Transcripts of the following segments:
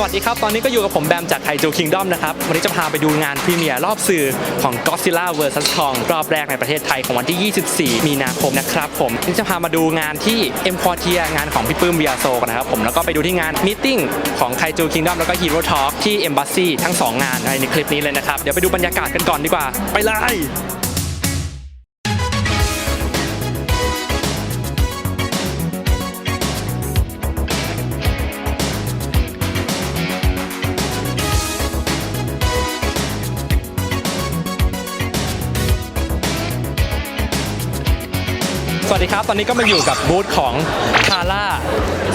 สวัสดีครับ ตอนนี้ก็อยู่กับผมแบมจากไทจูคิงด้อมนะครับ วันนี้จะพาไปดูงานพรีเมียร์รอบสื่อของ Godzilla vs Kong รอบแรกในประเทศไทยของวันที่ 24 มีนาคมนะครับผมนี่จะพามาดูงานที่ M q u a r t i e r งานของพี่ปื้มเบียโซกันนะครับผมแล้วก็ไปดูที่งานม e e t i n g ของไทจูคิงด้อมแล้วก็ Hero Talk ที่ Embassy ทั้ง 2 งานในคลิปนี้เลยนะครับเดี๋ยวไปดูบรรยากาศกันก่อนดีกว่า ไปเลย สวัสดีครับ ตอนนี้ก็มาอยู่กับบูธของ k a r a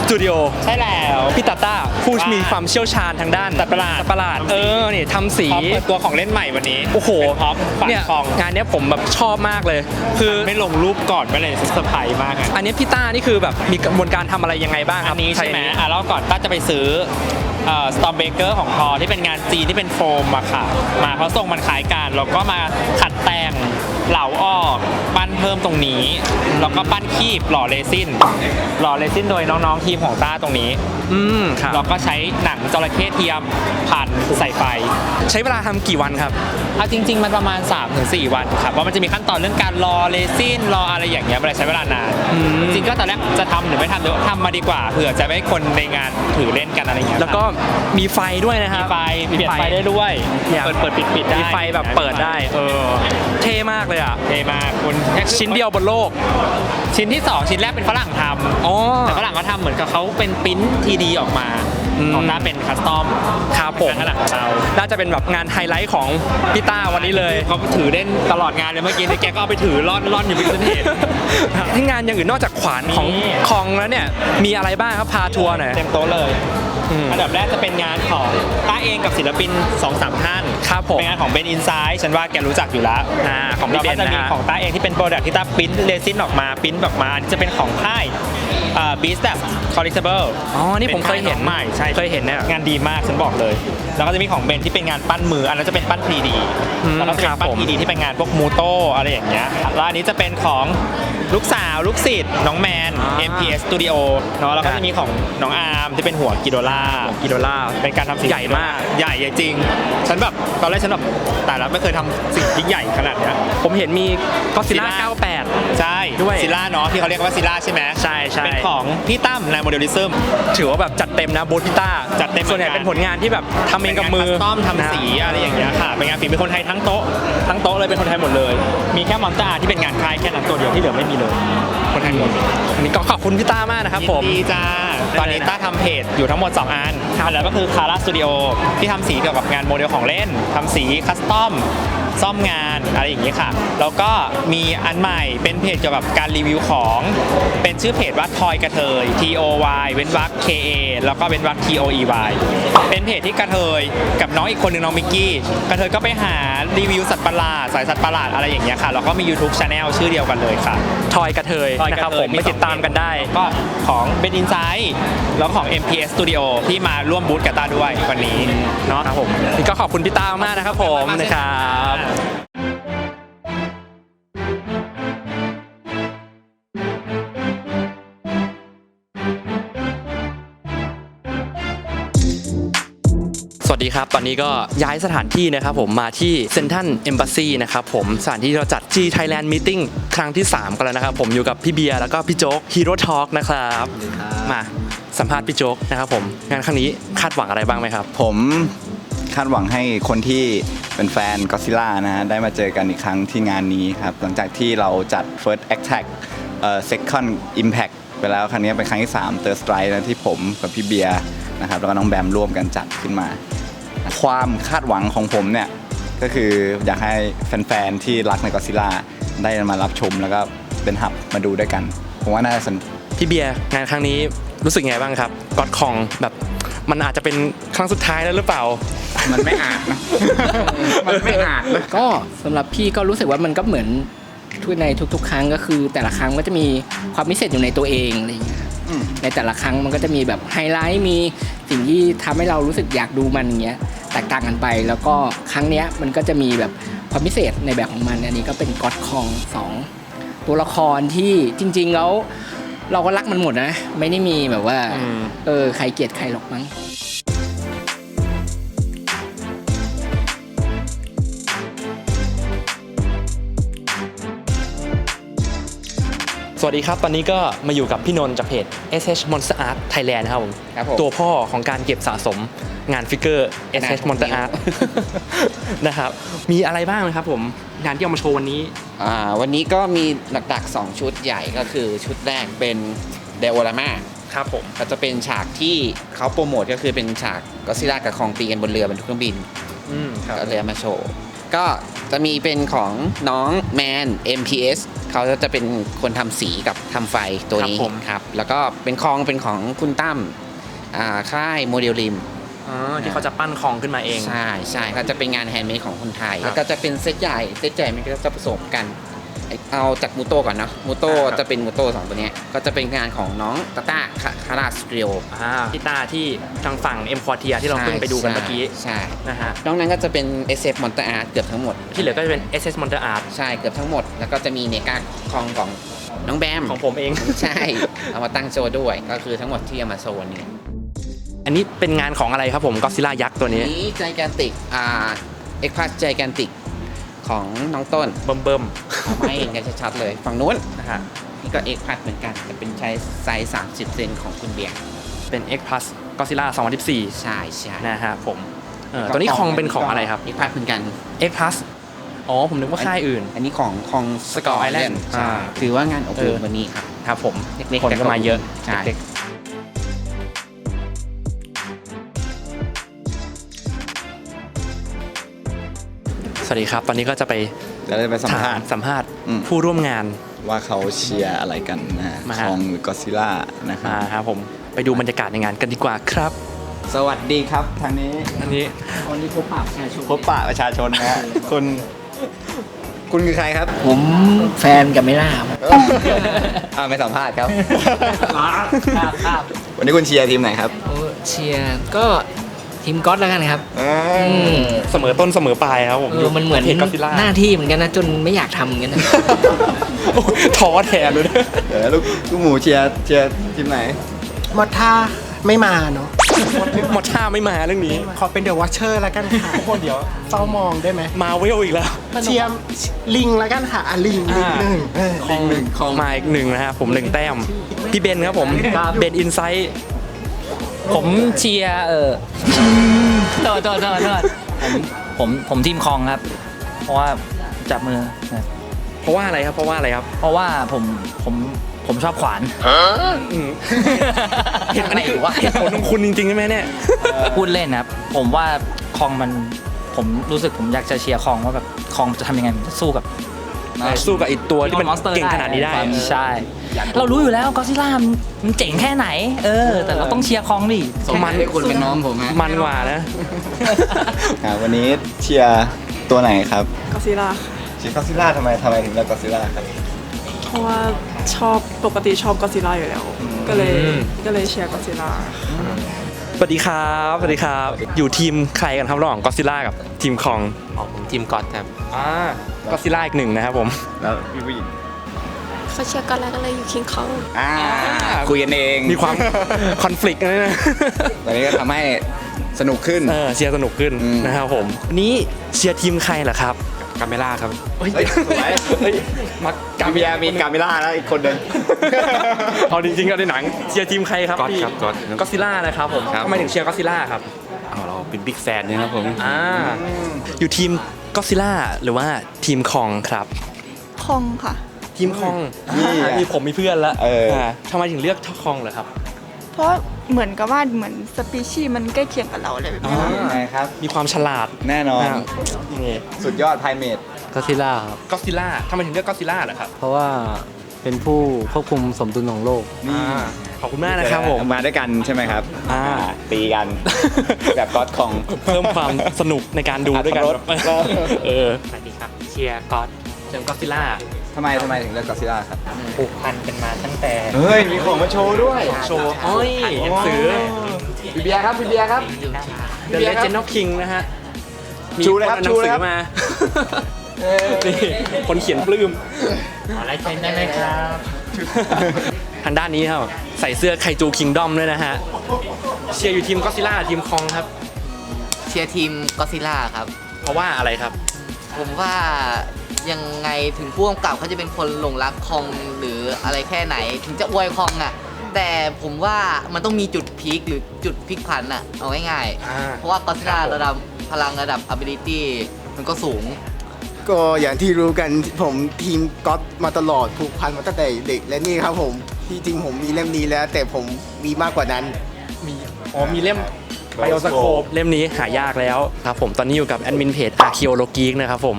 Studio ใช่แล้วพี่ตาต้าผู้ว่ามีมีความเชี่ยวชาญทางด้านสัตว์ประหลาดสัตว์ประหลาด เออนี่ทำสีพร้อมเปิดตัวของเล่นใหม่วันนี้ โอ้โหเป็นพร้อมฝันเนี่ยคลองงานเนี้ยผมแบบชอบมากเลย คือไม่ลงรูปก่อนไม่เลยเซอร์ไพรส์มากอะอันนี้พี่ต้านี่คือแบบมีกระบวนการทำอะไรยังไงบ้างคอัรับนนี้ใช่ไหมทยอะแล้วก่อนต้าจะไปซื้อสตอมเบเกอร์ของพอที่เป็นงานจีนที่เป็นโฟมมาค่ะ มาเพราะทรงมันคล้ายกันแล้วก็มาขัดแต่ง เหลาออกปั้นเพิ่มตรงนี้ แล้วก็ปั้นคีบหล่อเรซินหล่อเรซินโดยน้องๆทีมของต้าตรงนี้ อืมครับแล้วก็ใช้หนังจระเข้เทียมพันใส่ไฟ ใช้เวลาทำกี่วันครับเอาจริง ๆ มันประมาณ 3-4 วันครับเพราะมันจะมีขั้นตอนเรื่องการรอเรซินรออะไรอย่างเงี้ยมันเลยใช้เวลานานอืมจริงๆก็ตอนแรกจะทำหรือไม่ทำเดี๋ยวทำมาดีกว่าเผื่อจะไม่ให้คนในงานถือเล่นกันอะไรอย่างเงี้ยแล้วก็มีไฟด้วยนะคมีรับไฟเปลี่ยนไฟได้ด้วยเนี่ยเปิดเปิดปิดปิดได้มีไฟแบบเปิดได้เออเท่มากเลยอะเท่มากคุณชิ้นเดียวบนโลก ชิ้นที่ 2 ชิ้นแรกเป็นฝรั่งทำอ๋อแต่ฝรั่งเขาทำเหมือนกับเขาเป็นปริ้นทีดีออกมาอืม ของน้าเป็นคัสตอมครับผมขนาดของเราน่าจะเป็นแบบงานไฮไลท์ของพี่ต้าวันนี้เลยเขาถือเล่นตลอดงานเลยเมื่อกี้นี่แกก็เอาไปถือร่อนร่อนอยู่พิเศษที่งานอย่างอื่นนอกจากขวานของมีคองแล้วเนี่ยมีอะไรบ้างครับพาทัวร์หน่อยเต็มโต๊ะเลยอืมอันดับแรกจะเป็นงานของต้าเองกับศิลปิน2อสามท่านครับผมเป็นงานของเบนอินไซด์ฉันว่าแกรู้จักอยู่แล้วอ่าของพี่แล้วเบก็นจะนะมีฮะของต้าเองที่เป็นโปรดักที่ต้าปริ้นเรซินออกมาปริ้นออกมาอันนี้จะเป็นของค่าย บีสแบบคอลเลกเบิลอ๋อ นี่ผมเคยเห็นใหม่ใช่เคยเห็นเนี่ยงานดีมากฉันบอกเลยแล้วก็จะมีของเบนที่เป็นงานปั้นมือ อันนั้นจะเป็นปั้น 3D อืมแล้วก็จะเป็ครับนปั้นผม 3D ที่เป็นงานพวกมูโตอะไรอย่างเงี้ยแล้วอันนี้จะเป็นของลูกสาวลูกศิษย์น้องแมน MPS Studio เนาะแล้วก็จะมีของน้องอาร์มที่เป็นหัวกิโดล่า กิโดล่า เป็นการทำสิ่งใหญ่มาก ใหญ่ใหญ่จริง ฉันแบบตอนแรกฉันแบบแต่ละไม่เคยทำสิ่งยิ่งใหญ่ขนาดเนี้ย ผมเห็นมีก็ซิล่า Godzilla 98 ใช่ด้วย ซิล่าเนาะที่เขาเรียกว่าซิล่าใช่ไหมใช่ใช่เป็นของพี่ตั้มในโมเดลิซึม ถือว่าแบบจัดเต็มนะบูธพี่ต้าจัดเต็มเหมืส่อวนนกันใหญ่เป็นผลงานที่แบบทำเองกับมือคัสตอมทำสีอะไรอย่างเงี้ยค่ะ เป็นงานฝีมือคนไทยทั้งโต๊ะทั้งโต๊ะเลยเป็นคนไทยหมดเลย มีแค่มอนตาที่เป็นงานค่ายแค่นั้นตัวเดียวที่เหลือไม่มีเลย คนไทยหมดอันนี้ก็ขอบคุณพี่ต้ามากนะครับผมยินดีจ้า ตอนนี้ต้าทำเพจอยู่ทั้งหมด2อันอันแล้วก็คือคาร่าสตูดิโอที่ทำสีเกี่ยวกับงานโมเดลของเล่นทำสีคัสตอม ซ่อมงานอะไรอย่างนี้ค่ะ แล้วก็มีอันใหม่เป็นเพจเกี่ยวกับการรีวิวของ เป็นชื่อเพจว่าทอยกระเทย T O Y เว้นวรรค K A แล้วก็เว้นวรรค T O E Y เป็นเพจที่กระเทยกับน้องอีกคนหนึ่งน้องมิกกี้กระเทยก็ไปหารีวิวสัตว์ประหลาดสายสัตว์ประหลาดอะไรอย่างเงี้ยค่ะแล้วก็มี YouTube Channel ชื่อเดียวกันเลยค่ะ ทอยกระเทยทอยนะกครับระเทผยมไปติดตามกันได้ ก็ของเป็นอินไซ h ์แล้วก็ของ MPS Studio ที่มาร่วมบูธกับตาด้วยวันนี้เนาะ ครับผมนี่ก็ขอบคุณพี่ต้ามากนะครับผมขอบคุณมากนะครับสวัสดีครับ ตอนนี้ก็ย้ายสถานที่นะครับผมมาที่เซนทันเอมบ s ซีนะครับผมสถานที่ที่เราจัด G Thailand Meeting ครั้งที่ 3 กันแล้วนะครับ ผมอยู่กับพี่เบียร์แล้วก็พี่โจ๊ก Hero Talk นะครับ มาสัมภาษณ์พี่โจ๊กนะครับผมงานครั้งนี้คาดหวังอะไรบ้างไหมครับ ผม คาดหวังให้คนที่เป็นแฟนก็ซิล่านะฮะได้มาเจอกันอีกครั้งที่งานนี้ครับ หลังจากที่เราจัด First Attack เอ่อ Second Impact ไปแล้วครั้งนี้เป็นครั้งที่3 Third Strike นะที่ผมกับพี่เบียร์นะครับแล้วก็น้องแบมร่วมกันจัดขึ้นมา ความคาดหวังของผมเนี่ยก็คืออยากให้แฟนๆที่รักในก็ซิล่าได้มารับชมแล้วก็เป็นหับมาดูด้วยกัน ผมว่าน่าจะสนพี่เบียร์งานครั้งนี้ รู้สึกไงบ้างครับกอดคองแบบมันอาจจะเป็นครั้งสุดท้ายแล้วหรือเปล่า มันไม่อาจนะ มันไม่อาจนะ ก็สำหรับพี่ก็รู้สึกว่ามันก็เหมือนทุกในทุก ๆ ครั้งก็คือ แต่ละครั้งก็จะมีความพิเศษอยู่ในตัวเองอะไรอย่างเงี้ยครับอืม ในแต่ละครั้งมันก็จะมีแบบไฮไลท์มีสิ่งที่ทำให้เรารู้สึกอยากดูมันอย่างเงี้ยแตกต่างกันไป แล้วก็ครั้งเนี้ยมันก็จะมีแบบความพิเศษในแบบของมันอันนี้ก็เป็นก็อดคองสองตัวละครที่จริงๆแล้ว เราก็รักมันหมดนะ ไม่ได้มีแบบว่าอืมเออ ใครเกลียดใครหรอกมั้ง สวัสดีครับ ตอนนี้ก็มาอยู่กับพี่นนท์จากเพจ SH Monster Art Thailand นะครับผมครับผมตัวพ่อของการเก็บสะสมงานฟิกเกอร์ขนาด SH หก Monster นิ้ว Art นะครับ มีอะไรบ้างนะครับผม งานที่เอามาโชว์วันนี้ อ่าวันนี้ก็มีหลักๆ 2 ชุดใหญ่ก็คือชุดแรกเป็นเดว o รามาครับผม ก็จะเป็นฉากที่เขาโปรโมทก็คือเป็นฉากก็ซิล่ากับคองตีกันบนเรือบนทุกเครื่องบินอืมครับ ก็เลยเอามาโชว์ ก็จะมีเป็นของน้องแมน MPS เขาจะเป็นคนทำสีกับทำไฟตัวนี้ครับผม ครับ แล้วก็เป็นคองเป็นของคุณตั้มอ่าค่ายโมเดลริม อ๋อที่เขาจะปั้นคลองขึ้นมาเอง ใช่ใช่ก็จะเป็นงานแฮนด์เมดของคนไทย ครับ แล้วก็จะเป็นเซตใหญ่ เซตใหญ่มันก็จะผสมกันไอ้ เอาจากมูโตก่อนเนาะมูโตอ่าครับ จะเป็นมูโตสองตัวเนี้ยก็จะเป็นงานของน้องตาต้าคาราสเตรียอ่าพี่ตาที่ทางฝั่ง M Quartier ที่เราเพิ่งไปดูกันเมื่อกี้ใช่นะฮะนอกนั้นก็จะเป็น SF Monster Art เกือบทั้งหมด ที่เหลือก็จะเป็น SS Monster Art ใช่เกือบทั้งหมด แล้วก็จะมีเนกาคองของน้องแบมของผมเอง ใช่ เอามาตั้งโชว์ด้วยก็คือทั้งหมดที่เอามาโชว์วันนี้อันนี้เป็นงานของอะไรครับผมก็ซิล่ายักษ์ตัวนี้ นี้ใจแกนติกอ่าเอ็กพาสใจแกนติก ของน้องต้นเบิ่มเบิ่มเอาไม่เห็นกันชัดๆเลย ฝั่งนู้นๆนะฮะนี่ก็เอ็กพัดเหมือนกัน แต่เป็นใช้ไซส์ 30 เซนของคุณเบียร์เป็น X Plus Godzilla 2014ใช่ใช่นะฮะผมเออตัวนี้คองเป็นของอะไรครับเอ็กพัดเหมือนกัน X Plus อ๋อ ผมนึกว่าค่ายอื่น อันนี้ของของ Skull Island ใช่อ่าถือว่างานอบอุ่นเออวันนี้ครับครับผมเล็กๆคนก็มาเยอะใช่เด็ก วัสดีครับ ตอนนี้ก็จะไปแล้วได้ไปสัมถาภามษณ์ สัมภาษณ์อืม ผู้ร่วมงานว่าเขาเชียร์อะไรกันนะฮะมาคฮะองหรือกอซิล่านะครับมาครับผมไปดูบรรยากาศในงานกันดีกว่าครับ สวัสดีครับทางนี้อันนี้วันนี้พบปะประชาชนพบปะประชาชนนะฮะคุณ คุณคือใครครับ ผมแฟนกับไม่ล่าครับอ่าไม่สัมภาษณ์ครับ ครับครับวันนี้คุณเชียร์ทีมไหนครับ โอ้เชียร์ก็ ทีมก๊อตแล้วกันครับอืม เสมอต้นเสมอปลายครับผมเออมันเหมือนเพจก็ซิล่าหน้าที่เหมือนกันนะจนไม่อยากทำเหมือนกันนะท้อแทนเลยนะเดี๋ยวลูกลูกหมูเชียร์เชียร์ทีมไหน มอดท่าไม่มาเนาะหมดท่าไม่มาเรื่องนี้ขอเป็นเดอะวัชเชอร์แล้วกันค่ะคนเดียวเฝ้ามองได้ไหมมาเวลอีกแล้ว เชียร์ลิงแล้วกันค่ะอะลิงลิงหนึ่งเออ ของของมาอีกหนึ่งนะฮะผมหนึ่งแต้ม พี่เบนครับผม เบนอินไซต์ ผมเชียร์เออโทษโทษโทษโทษผมผมผมทีมคองครับ เพราะว่าจับมือนะเพราะว่าอะไรครับเพราะว่าอะไรครับเพราะว่าผมผมผมชอบขวานอืมเห็นอันนี้คือว่าเหตุผลของคุณจริงๆใช่ไหมเนี่ยพูดเล่นนะครับ ผมว่าคองมันผมรู้สึกผมอยากจะเชียร์คองว่าแบบคองจะทำยังไงมันจะสู้กับสู้กับไอีตัวที่มันมอนสเตอร์เก่งขนาดนี้ได้ ใช่ เรารู้อยู่แล้วก็ซิล่ามันเจ๋งแค่ไหน เออ แต่เราต้องเชียร์คองดิสมมันที่คุณเป็นน้องผมฮะมันกว่านะ อ่าวันนี้เชียร์ตัวไหนครับก็ซิล่าค่ะเชียร์กอซิล่าทำไมทำไมถึงเลือกกอซิล่าครับเพราะว่าชอบปกติชอบก็ซิล่าอยู่แล้ว ก็เลยอืมก็เลยเชียร์ก็ซิล่าสวัสดีครับสวัสดีครับ อยู่ทีมใครกันครับระหว่างก็ซิล่ากับทีมคองอ๋อผมทีมก๊อตครับอ่าก็ซิล่าอีกหนึ่งนะครับผม แล้วพี่ผู้หญิง เขาเชียร์กันแล้วก็เลยอยู่คิงคองอ่าคุยกันเองมีความ คอน FLICT นะ ตอนนี้ก็ทำให้สนุกขึ้น เออเชียร์สนุกขึ้นอืม นะครับผมวันนี้เชียร์ทีมใครเหรอครับกาเมล่าครับเฮ้ยเฮ้ยสวย เฮ้ยมักกาเมียมีกาเมล่าแล้วอีกคนหนึ่ง เอาจริงๆก็ในหนังเชียร์ทีมใครครับก๊อตพี่ครับก๊อตก็ซิล่านะครับผมครับ ทำไมถึงเชียร์ก็ซิล่าครับเอาเราเป็นบิ๊กแฟนนะครับผมอ่าอยู่ทีมก็ซิล่าหรือว่าทีมคองครับ คองค่ะ ทีมคองนี่ไงมีผมมีเพื่อนแล้วเอออ่าทำไมถึงเลือกคองเหรอครับ เพราะเหมือนกับว่าเหมือนสปีชีส์มันใกล้เคียงกับเราเลยแบบนี้ค่ะยังไงครับ มีความฉลาดแน่นอนอ่านี่สุดยอดไพเมดก็ซิล่าครับ ก็ซิล่าทำไมถึงเลือกก็ซิล่าเหรอครับเพราะว่าเป็นผู้ควบคุมสมดุลของโลก นี่อ่าขอบคุณมากนะครับผมมาด้วยกันใช่ไหมครับ อ่า ตีกัน แบบก๊อตของ เพิ่มความสนุกในการดูด้วยกันอรรถรส เออ สวัสดีครับ เชียร์ก๊อตเจมก็ซิล่า ทำไมทำไมถึงเลือกกอซิล่าครับ ผูกพันกันมาตั้งแต่เฮ้ย มีของมาโชว์ด้วยโชว์โอ้ยหนังสือพี่เบียร์ครับพี่เบียร์ครับ The Legend of King นะฮะชูเลยครับมีนอาหนัชูงเลยสืครับอมานี่คนเขียนปลื้ม ขอลายเซ็นได้ไหมครับ ทางด้านนี้ครับ ใส่เสื้อไคจูคิงดอมด้วยนะฮะ เชียร์อยู่ทีมก็ซิล่าทีมคองครับ เชียร์ทีมก็ซิล่าครับ เพราะว่าอะไรครับ ผมว่า ยังไงถึงผู้กำกับเขาจะเป็นคนหลงรักคองหรืออะไรแค่ไหน ถึงจะอวยคองอะ แต่ผมว่ามันต้องมีจุดพีคหรือจุดพลิกผันอะเอาง่ายๆเพราะว่าก็ซิล่าระดับพลังระดับ ability มันก็สูง ก็อย่างที่รู้กันผมทีมก๊อตมาตลอดผูกพันมาตั้งแต่เด็กและนี่ครับผมที่จริงผมมีเล่มนี้แล้ว แต่ผมมีมากกว่านั้นอ๋อมีเล่ม ไบโอสโคปเล่มนี้หายากแล้วครับผมตอนนี้อยู่กับแอดมินเพจ Archaeology นะครับผม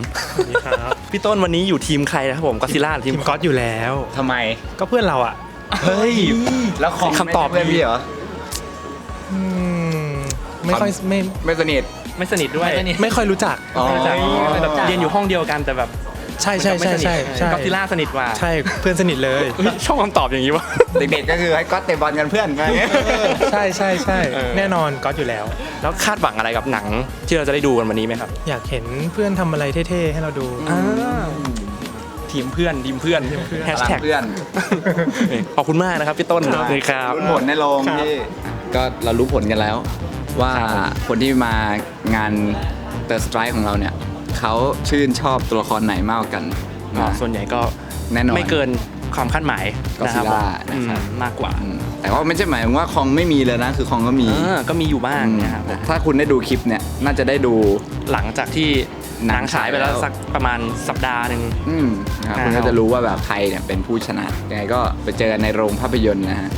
พี่ต้นวันนี้อยู่ทีมใครนะครับผมก็ซิล่าทีมก๊อตอยู่แล้วทำไมก็เพื่อนเราอะเฮ้ยแล้วของคำตอบไม่ใช่เพื่อนพี่เหรอไม่ค่อยไม่ไม่สนิทไม่สนิทด้วยไม่ค่อยรู้จักอ๋อไม่รู้จักแบบเรียนอยู่ห้องเดียวกันแต่แบบ ใช่ใช่ไม่ใช่สนิทใช่ใช่ ก็ซิล่าสนิทกว่าใช่เพื่อนสนิทเลย เฮ้ยชอบคำตอบอย่างนี้วะ เด็กๆก็คือให้ก๊อตเตะบอลกันเพื่อนอะไรเงี้ยใช่ใช่ใช่เออ แน่นอนก๊อตอยู่แล้ว แล้วคาดหวังอะไรกับหนัง ที่เราจะได้ดูกันวันนี้ไหมครับอยากเห็นเพื่อนทำอะไรเท่ๆให้เราดูทีมเพื่อนทีมเพื่อนแฮชแท็กเพื่อน ขอบคุณมากนะครับพี่ต้นครับ ลุ้นผลในโรงพี่ ก็เรารู้ผลกันแล้ว ว่าคนที่มางานเตอร์สไตร์ของเราเนี่ย เขาชื่นชอบตัวละครไหนมากกว่ากันอ๋อนะส่วนใหญ่ก็แน่นอน ไม่เกินความคาดหมายนะครับ Godzilla อืมนะครับมากกว่าอืมแต่ว่าไม่ใช่หมายถึงว่าคองไม่มีเลยนะ คือคองก็มีเออก็มีอยู่บ้างนะครับอืมถ้าคุณได้ดูคลิปเนี่ย น่าจะได้ดู หลังจากที่หนังฉายไปแล้ว สักประมาณสัปดาห์หนึ่ง อืมนะครับอ่าคุณก็จะรู้ว่าแบบใครเนี่ยเป็นผู้ชนะยังไงก็ไปเจอกันในโรงภาพยนตร์นะฮะ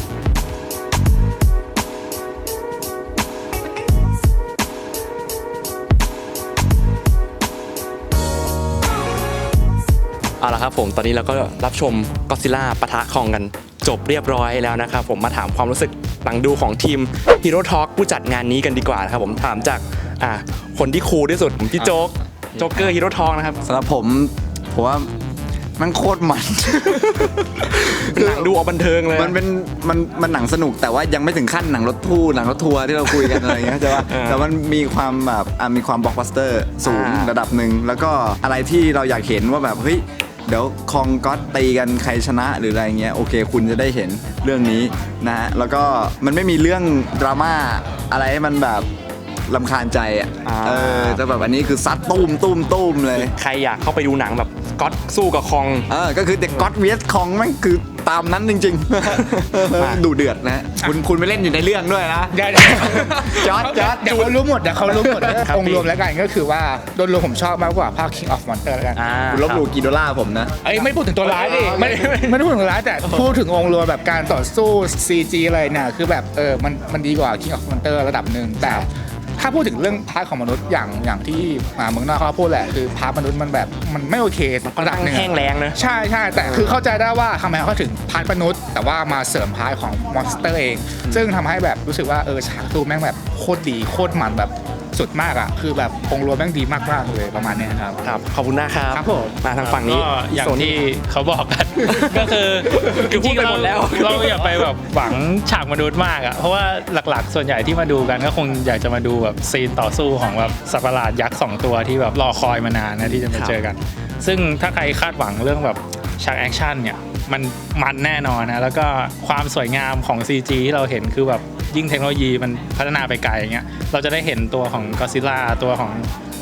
เอาละครับผมตอนนี้เราก็รับชมก็ซิล่าปะทะคองกันจบเรียบร้อยแล้วนะครับผมมาถามความรู้สึกหลังดูของทีม Hero Talk ผู้จัดงานนี้กันดีกว่านะครับผมถามจากอ่าคนที่คูลที่สุดผมพี่โจ๊กโจ๊กเกอร์ฮีโร่ทองนะครับสำหรับผมผมว่ามันโคตรมัน หนังดูเอาบันเทิงเลยมันเป็นมันมันหนังสนุกแต่ว่ายังไม่ถึงขั้นหนังรถตู้หนังรถทัวร์ที่เราคุยกันอะไรอย่างเงี้ยเข้าใจป่ะเออแต่มันมีความแบบอะมีความบล็อกบัสเตอร์สูงอ่าระดับหนึ่งแล้วก็อะไรที่เราอยากเห็นว่าแบบเฮ้ย เดี๋ยวคองก็ตตีกันใครชนะหรืออะไรเงี้ยโอเค คุณจะได้เห็นเรื่องนี้นะฮะแล้วก็มันไม่มีเรื่องดราม่าอะไรให้มันแบบ ลำคาญใจอะอ่า เออแต่แบบอันนี้คือซัดตุ้มตุ้มตุ้มเลย ใครอยากเข้าไปดูหนังแบบก็อตสู้กับคอง เออ ก็คือเด็กก็อดเวียสคองแมันคือตามนั้นจริงๆ ดูเดือดนะ คุณคุณไปเล่นอยู่ในเรื่องด้วยนะได้จอร์จจอร์จ เดี๋ยวเขารู้หมดเดี๋ยวเขารู้หมดครับองค์รวมแล้วกันก็คือว่าโดยรวมผมชอบมากกว่าภาค King of Monster แล้วกันอ่าคุณลบหลู่กี่ดอลลาร์ผมนะ เอ้ยไม่พูดถึงตัวร้ายดิไม่ได้ไม่ได้พูดถึงตัวร้ายแต่พูดถึงองค์รวมแบบการต่อสู้ CG อะไรเนี่ยคือแบบเออมันมันดีกว่า King of Monster ระดับหนึ่งแต่ ถ้าพูดถึงเรื่องพาร์ทของมนุษย์อย่างอย่างที่อ่าเมืองนอกเขาพูดแหละคือพาร์ทมนุษย์มันแบบมันไม่โอเคระดับหนึ่งอะแห้งแรงนะ ใช่ใช่แต่คือเข้าใจได้ว่าทำไมเขาถึงพาร์ทมนุษย์ แต่ว่ามาเสริมพาร์ทของมอนสเตอร์เอง ซึ่งทำให้แบบรู้สึกว่าเออฉากตู้แม่งแบบโคตรดีโคตรมันแบบ สุดมากอะ คือแบบองค์รวมแม่งดีมากๆเลยประมาณเนี้ยครับ ครับ ขอบคุณนะครับครับผมมาทางฝั่งนี้ก็อย่างโซนที่เขาบอกกัน ก็คือคือพูดไปหมดแล้วเราเราอย่าไปแบบหวังฉากมนุษย์มากอะเพราะว่าหลักๆ ส่วนใหญ่ที่มาดูกันก็คงอยากจะมาดูแบบซีนต่อสู้ของแบบสัตว์ประหลาดยักษ์สองตัวที่แบบรอคอยมานานนะที่จะมาเจอกัน ซึ่งถ้าใครคาดหวังเรื่องแบบฉากแอคชั่นเนี่ย มันมันแน่นอนนะ แล้วก็ความสวยงามของ CG ที่เราเห็นคือแบบยิ่งเทคโนโลยีมันพัฒนาไปไกลอย่างเงี้ยเราจะได้เห็นตัวของก d ซิล่าตัวของ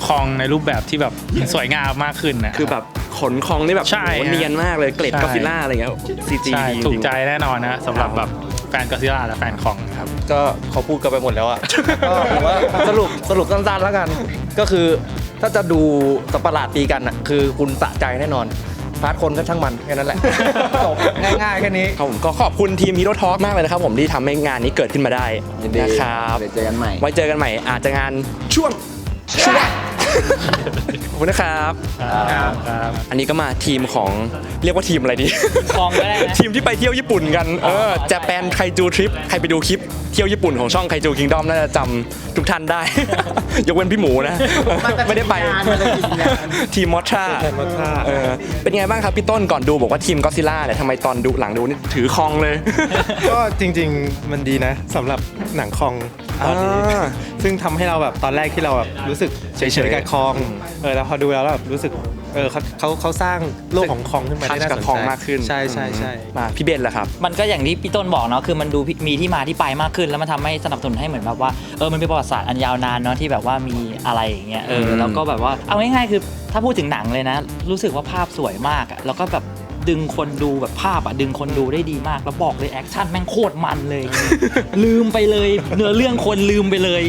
คองในรูปแบบที่แบบสวยงามมากขึ้นนะ คือแบบขนคองนี่แบบใช่โอ้โหเนียนมากเลยเกล็ดใช่กอซิล่าอะไรเงี้ยซีจีใช่ดีถูจกริงใจแน่นอนนะสำหรับแบบแฟนก d ซิล่าและแฟนคองนะครับ ก็เขาพูดกันไปหมดแล้วอะก็ผมว่าสรุปสรุปสั้นๆแล้วกัน ก็คือถ้าจะดูสัตว์ประหลาดตีกันอะคือคุณสะใจแน่นอน พาร์ทคนก็ช่างมันแค่นั้นแหละ จบง่ายๆแค่นี้ ครับผมก็ขอบคุณทีมฮีโร่ทอ l k มากเลยนะครับผมที่ทำให้งานนี้เกิดขึ้นมาได้ยินดีนะครับเดี๋ยวเจอกันใหม่ ไว้เจอกันใหม่อาจจะงานช่วงช่วงขอบคุณนะครับอันนี้ก็มาทีมของเรียกว่าทีมอะไรดีคองก็ได้นะ ทีมที่ไปเที่ยวญี่ปุ่นกัน เออจะแปนไคจูทริป ใครไปดูคลิป เที่ยวญี่ปุ่นของช่องไคจูคิงดอมน่าจะจำทุกท่านได้ ยกเว้นพี่หมูนะ ไม่ได้ไปมาจากทีมงานทีมมอชชาเออเป็นไงบ้างครับพี่ต้นก่อนดูบอกว่าทีมก็ซิล่าเนี่ยทำไมตอนดูหลังดูนี่ถือคองเลย ก็จริงๆมันดีนะสำหรับหนังคองตอนนี้อ่าซึ่งทำให้เราแบบตอนแรกที่เราแบบรู้สึกเฉยๆกับคองเออแล้วพอดูแล้วแบบรู้สึกเออเขาเขาเขาสร้างโลกของคองขึ้นมาได้น่ากับสนคองใจมากขึ้นใช่ใช่ใช่มาพี่เบนแหละครับ มันก็อย่างที่พี่ต้นบอกเนาะคือมันดูมีที่มาที่ไปมากขึ้นแล้วมันทำให้สนับสนุนให้เหมือนแบบว่าเออมันเป็นประวัติศาสตร์อันยาวนานเนาะที่แบบว่ามีอะไรอย่างเงี้ยเอออืมแล้วก็แบบว่าเอาง่ายๆคือถ้าพูดถึงหนังเลยนะ รู้สึกว่าภาพสวยมากอะแล้วก็แบบ ดึงคนดูแบบภาพอะดึงคนดูได้ดีมาก แล้วบอกเลยแอคชั่นแม่งโคตรมันเลย ลืมไปเลย เนื้อเรื่องคนลืมไปเลย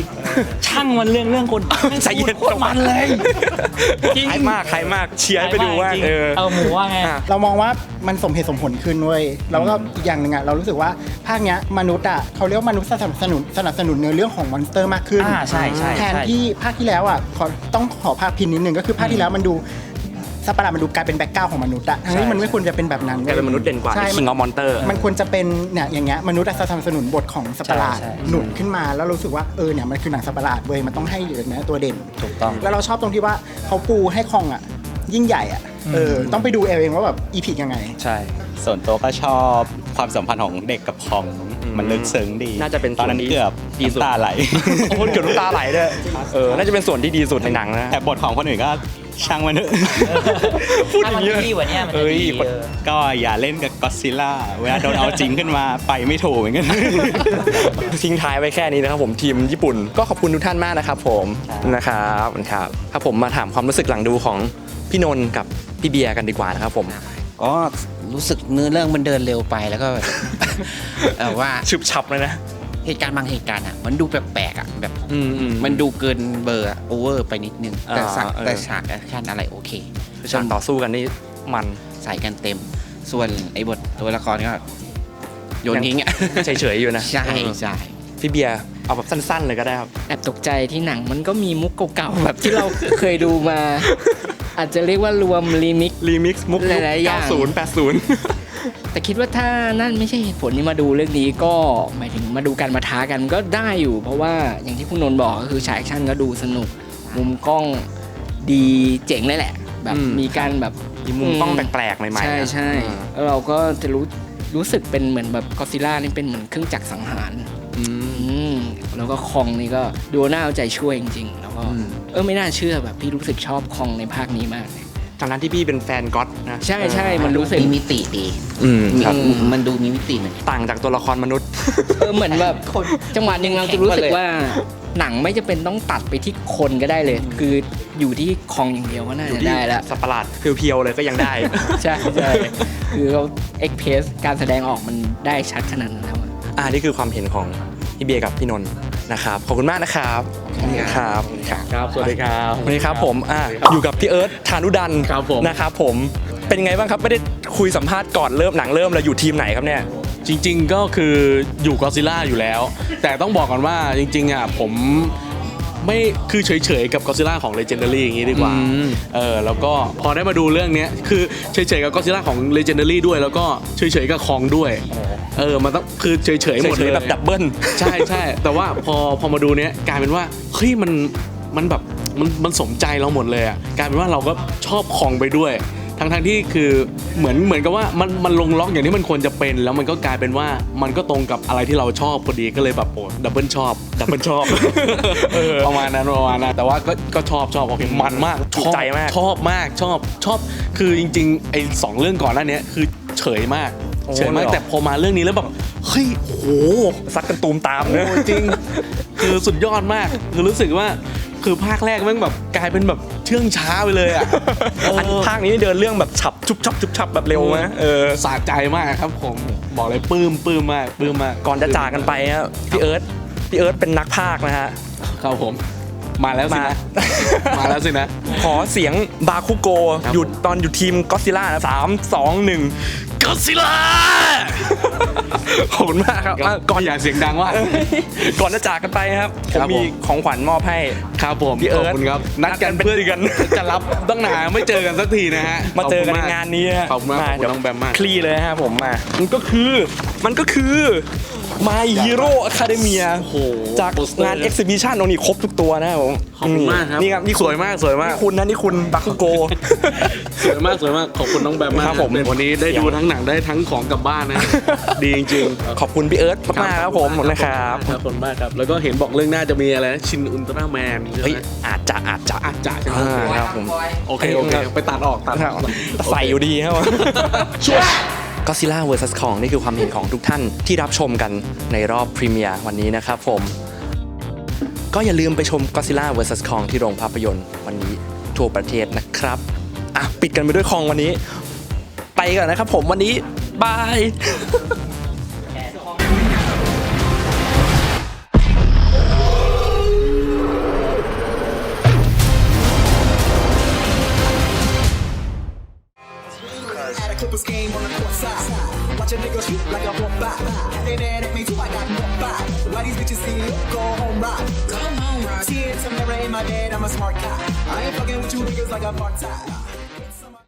ช่างมันเรื่องเรื่องคนแม่งใจเย็นโคตรมันเลยใครมากใครมากเชียร์ให้ไปดูว่าจริงเออ เอาหมูว่าไงเรามองว่ามันสมเหตุสมผลขึ้นเว้ยแล้วก็อีกอย่างหนึ่งอะเรารู้สึกว่าภาคเนี้ยมนุษย์อะเขาเรียกว่ามนุษย์สนับสนุนสนับสนุนเนื้อเรื่องของมอนสเตอร์มากขึ้นอ่าใช่ใช่แทนใช่ที่ภาคที่แล้วอะขอต้องขอภาคพินนิดนึงก็คือภาคที่แล้วมันดู สัตว์ประหลาดมันดูกลายเป็นแบ็กกราวของมนุษย์อะทั้งที่มันไม่ควรจะเป็นแบบนั้นกลายเป็นมนุษย์เด่นกว่าใช่ King of Monster มันควรจะเป็นเนี่ยอย่างเงี้ยมนุษย์อะสนับสนุนบทของสัตว์ประหลาดใช่ใช่ หนุนขึ้นมาแล้วรู้สึกว่าเออเนี่ยมันคือหนังสัตว์ประหลาดเว้ยมันต้องให้อยู่ในตัวเด่น ถูกต้อง แล้วเราชอบตรงที่ว่าเขาปูให้คองอะ ยิ่งใหญ่อะเออต้องไปดูเองว่าแบบอีพิกยังไง ใช่ ส่วนตัวก็ชอบความสัมพันธ์ของเด็กกับคองมันลึกซึ้งดีน่าจะเป็นตอนนั้นส่วนที่เกือบดีสุด น้ำตาไหล โอ้โหเกือบน้ำตาไหลด้วยเออน่าจะเป็นส่วนที่ดีสุดในหนังนะ แต่บทของคนอื่นก็ ช่างมันเถอะ พูดอย่างนี้ถ้ามันดีกว่านี้มันจะเอ้ยดีเออ ก็อย่าเล่นกับก็ซิล่าเวลาโดนเอาจริงขึ้นมาไปไม่ถูกเหมือนกัน ทิ้งท้ายไว้แค่นี้นะครับผมทีมญี่ปุ่นก็ขอบคุณทุกท่านมากนะครับผมนะครับครับครับผมมาถามความรู้สึกหลังดูของพี่นนท์กับพี่เบียร์กันดีกว่านะครับผม ก็รู้สึกเนื้อเรื่องมันเดินเร็วไปแล้วก็ เออว่าฉุบฉับเลยนะ เหตุการณ์บางเหตุการณ์อะ มันดูแปลกๆอะแบบ อืมอืม มันดูเกินเบอร์โอเวอร์ไปนิดนึง แต่อ่าฉากเออ แต่ฉากแอคชั่นอะไรโอเคฉากต่อสู้กันนี่มัน ใส่กันเต็ม ส่วนไอ้บทตัวละครก็โยนทิ้งอะ เฉยๆอยู่นะใช่เออใช่ พี่เบียร์เอาแบบสั้นๆเลยก็ได้ครับ แอบตกใจที่หนังมันก็มีมุกเก่าๆแบบที่เรา เคยดูมา อาจจะเรียกว่ารวมรีมิก รีมิกซ์มุกหลายๆอย่าง 90 80 แต่คิดว่าถ้านั่นไม่ใช่เหตุผลที่มาดูเรื่องนี้ก็หมายถึงมาดูการมาท้ากันก็ได้อยู่ เพราะว่าอย่างที่คุณนนท์บอกก็คือฉากแอคชั่นก็ดูสนุก มุมกล้องดีเจ๋งเลยแหละ แบบอืม มีการแบบ มีมุมกล้องแปลกๆใหม่ๆใช่นะใช่อืมแล้วเราก็จะรู้รู้สึกเป็นเหมือนแบบก็ซิล่านี่เป็นเหมือนเครื่องจักรสังหารอืมแล้วก็คองนี่ก็ดูน่าเอาใจช่วยจริงๆ แล้วก็เออไม่น่าเชื่อแบบพี่รู้สึกชอบคองในภาคนี้มากเลย ทางนั้นที่พี่เป็นแฟนก็อตนะ ใช่ใช่มันรู้สึกมีมิติดีอืมครับ มีมันดูมีมิติหนึ่งต่างจากตัวละครมนุษย์ เออเหมือนแบบจังหวะหนึ่งเราจะรู้สึกว่าหนังไม่จะเป็นต้องตัดไปที่คนก็ได้เลย คืออยู่ที่คองอย่างเดียวก็น่าจะได้แล้วสัตว์ประหลาดเพียวๆเลยก็ยังได้ ใช่ใช่คือเขาเอ็กเพสการแสดงออกมันได้ชัดขนาดนั้นแล้วอะอ่านี่คือความเห็นของพี่เบียร์กับพี่นนท์ นะครับขอบคุณมากนะครับครับครับ สวัสดีครับ วันนี้ครับผมอ่าอยู่กับพี่เอิร์ธธานุดันนะครับผมเป็นยังไงบ้างครับไม่ได้คุยสัมภาษณ์ก่อนเริ่มหนังเริ่มเลยอยู่ทีมไหนครับเนี่ยจริง ๆ ก็คืออยู่กอซิล่าอยู่แล้ว แต่ต้องบอกก่อนว่าจริงๆอะผมไม่คือเฉยๆกับกอซิล่าของ Legendary อย่างนี้ดีกว่า เออแล้วก็พอได้มาดูเรื่องเนี้ยคือเฉยๆกับกอซิล่าของ Legendary ด้วย แล้วก็เฉยๆกับคองด้วย เออมันต้องคือเฉยๆหมดเฉเลยยๆแบบดับเบิ้ลใช่ใช่แต่ว่าพอพอมาดูเนี้ยกลายเป็นว่าเฮ้ยมันมันแบบมันมันสมใจเราหมดเลยอะกลายเป็นว่าเราก็ชอบคองไปด้วยทั้งทั้งที่คือเหมือนเหมือนกับว่ามันมันลงล็อกอย่างที่มันควรจะเป็น แล้วมันก็กลายเป็นว่ามันก็ตรงกับอะไรที่เราชอบพอดีก็เลยแบบโอ้ดับเบิลชอบดับเบิลชอบประมาณนั้นประมาณนั้นแต่ว่าก็ก็ชอบชอบโอเคมันมากถูกใจมากชอบมากชอบชอบ คือจริงๆไอ้สองเรื่องก่อนหน้าเนี้ยคือเฉยมาก โอ้เฉยมากเหรอแต่พอมาเรื่องนี้แล้วแบบเฮ้ยโหซัดกันตูมตามเนอะโอ้จริง คือสุดยอดมากคือรู้สึกว่าคือภาคแรกแม่งแบบกลายเป็นแบบเชื่องช้าไปเลยอะอันภาคนี้เดินเรื่องแบบฉับชุบชับชุบชับแบบเร็วไหมเออ สะใจมากครับผมบอกเลยปลื้มปลื้มมากปลื้มมากก่อนจะจากกันไปฮะพี่เอิร์ธพี่เอิร์ธเป็นนักพากย์นะฮะ ครับผม มาแล้วสินะมาแล้วสินะ ขอเสียงบาคุโก ครับ หยุดตอนอยู่ทีมก็ซิล่านะสามสองหนึ่ง ก็ซิล่าขอบคุณมากครับอะก่อนอย่าเสียงดังว่าก่อนจะจากกันไปครับผคมรับมีผมของขวัญมอบให้ ครับผมพี่เอิร์ธขอบคุณครับ นัดกันเพื่อกัน จะรับตั้งนานไม่เจอกันสักทีนะฮะมาเจอกันในขบคุณงานนี้ฮะขอบคุณมากขอบคุณเดี๋ยวน้องแบมมาก คลี่เลยฮะผมมา มันก็คือ มันก็คือ My Hero Academia จากงาน Exhibition ตรงนี้ครบทุกตัวนะครับผมขอบคุณมากครับนี่ครับนี่สวยมากสวยมาก นี่คุณนะนี่คุณบัคุโก สวยมากสวยมากขอบคุณน้องแบมมากครับผม เป็นวันนี้ได้ดูทั้งหนังได้ทั้งของกลับบ้านนะ ดีจริงๆขอบคุณพี่เอิร์ธมากๆครับผมผมนะครับ ขอบคุณมากครับ แล้วก็เห็นบอกเรื่องหน้าจะมีอะไรนะชินอุลตร้าแมนเฮ้ยอาจจะอาจจะ อาจจะใช่ไหมอ่า ครับผม โอเคโอเคไปตัดออกตัดออก ใส่อยู่ดีครับ ก็ซิล่าเวอร์ซัสของ นี่คือความเห็นของทุกท่านที่รับชมกันในรอบพรีเมียร์วันนี้นะครับผม ก็อย่าลืมไปชมก็ซีล่าเวอร์ซัสคองที่โรงภาพยนตร์วันนี้ทั่วประเทศนะครับอะปิดกันไปด้วยคองวันนี้ ไปก่อนนะครับผมวันนี้บาย smart. I ain't fucking with you niggas like a part time.